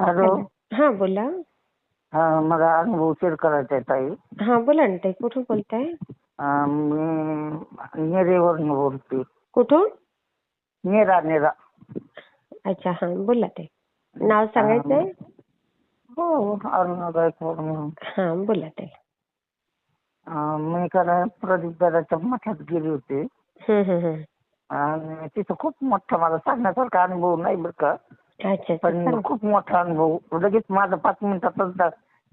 Hello. हा बोला. हा मला अनुभव शेअर करायचा आहे ताई. हा बोला ना ताई कुठून बोलताय? अं, मी नेरेवरून बोलते. कुठून? नेरा नेरा. अच्छा हा बोला ताई. नाव सांगायचंय? हो अरुणा गायकवाड म्हणून. हा बोला ताई. अं, मी काल प्रदीप दादाच्या मठात गेले होते. हम्म, हम्म, हम्म. आणि तिथं खूप मोठा मला सांगण्यासारखा अनुभव नाही बरं का. अच्छा पण. खूप मोठा अनुभव. लगेच माझा पाच मिनिटातच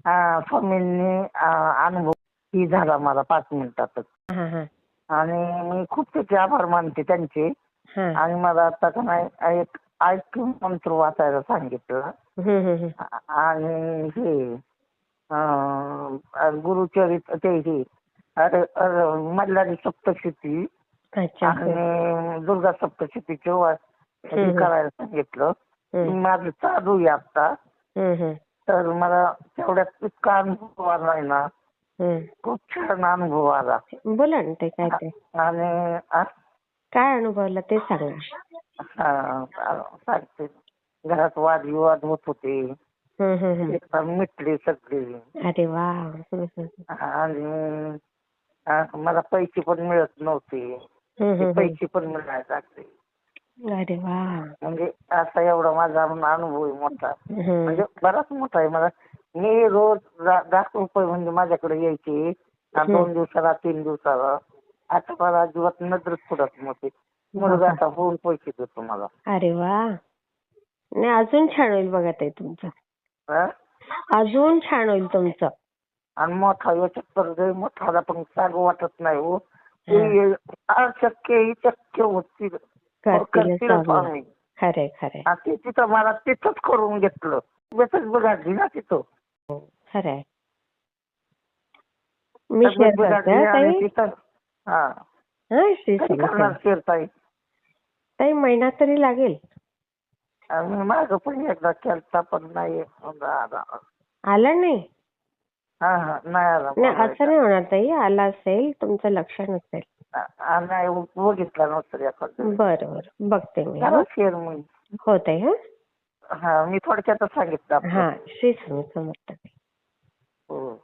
अं, स्वामींनी अं, अनुभव ही झाला मला पाच मिनिटातच. हा हा. आणि मी खूप त्याचे आभार मानते त्यांचे. हा. आणि मला आता का नाही एक ऐक्य मंत्र वाचायला सांगितलं. हम्म, हम्म, हम्म. आ- आणि हे अं, गुरुचरित ते हे अरे अरे, मल्हारी सप्तशती. अच्छा आणि दुर्गा सप्तशतीचे वा- हे हम्म. करायला सांगितलं. माझं चालू आहे आता. तर मला तेवढ्यात इतका अनुभव आलाय ना. खूप छान अनुभव आला. बोला ना ताई काय ते? आणि काय अनुभवलं ते सांगा. हा, सांगते. घरात वादविवाद होत होते. ते मिटले सगळे. अरे वा. आणि मला पैसे पण मिळत नव्हते. ते पैसे पण मिळायला लागले. अरे वा. म्हणजे असा एवढा माझा अनुभव आहे मोठा. म्हणजे बराच मोठा आहे. मला मी रोज दहा रुपये म्हणजे माझ्याकडे यायचे. दोन दिवसाला तीन दिवसाला. आता मला अजिबात नजरच पडत नव्हते. मुलगा आता होऊन पैसे देतो मला. अरे वा. नाही अजून छान होईल बघा ते तुमचं? अजून छान होईल तुमचं. आणि मोठा याच्यात तर मोठाला पण सांगू वाटत नाही हो. अशक्य ही शक्य होती स्वामी स्वामी खरे खरे तिथं मला तिथंच करून घेतलं. बेतच बघाडली ना तिथं. खरंय. मी शेअर करते हा ताई. हा. हा महिना तरी लागेल. माग पण एकदा केलता पण नाही आला. नाही? हा हा नाही असं नाही होणार ताई. आला असेल तुमचं लक्ष नसेल. नाही बघितला नव्हतं एखादं बरं बरं. बघते मी. करा हं? शेअर मग हो? मी थोडक्यातच सांगितलं. हा श्री स्वामी समर्थ हो.